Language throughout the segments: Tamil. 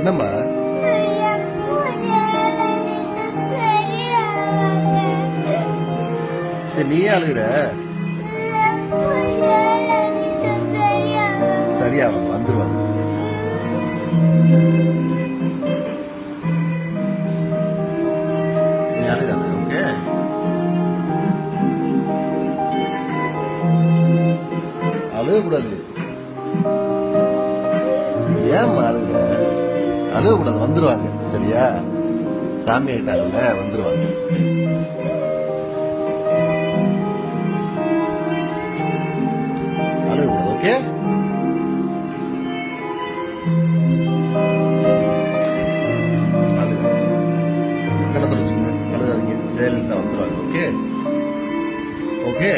என்னம்மா சரி நீயே அழுகுற. சரியா வந்துருவாங்க நீ அழுகாத ஓகே அழுகக்கூடாது. ஏன் அழுகுற? அழுகக்கூடாது வந்துருவாங்க. சரியா? சாமி ஆயிட்டாங்கல்ல வந்துடுவாங்க அழுகக்கூடாது ஓகே அழுக வச்சுக்கோங்க. அழுகாதீங்க ஜெயலலிதா வந்துருவாங்க ஓகே ஓகே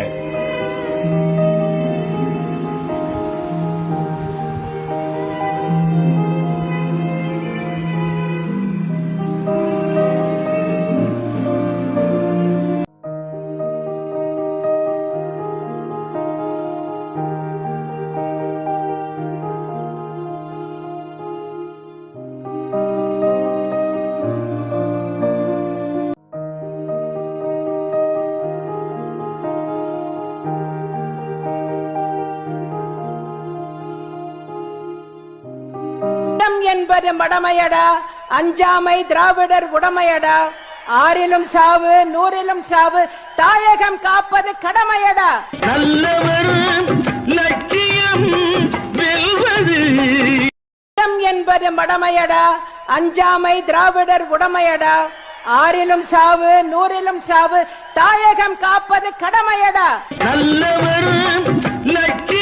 என்பது மடமையடா. அஞ்சாமை திராவிடர் உடமையடா. ஆறிலும் சாவு நூறிலும் சாவு தாயகம் காப்பது கடமையடா. நல்லவர் லட்சியம் வெல்வது. இடம் என்பது மடமையடா. அஞ்சாமை திராவிடர் உடமையடா. ஆறிலும் சாவு நூறிலும் சாவு தாயகம் காப்பது கடமையடா. நல்லவர் லட்சியம்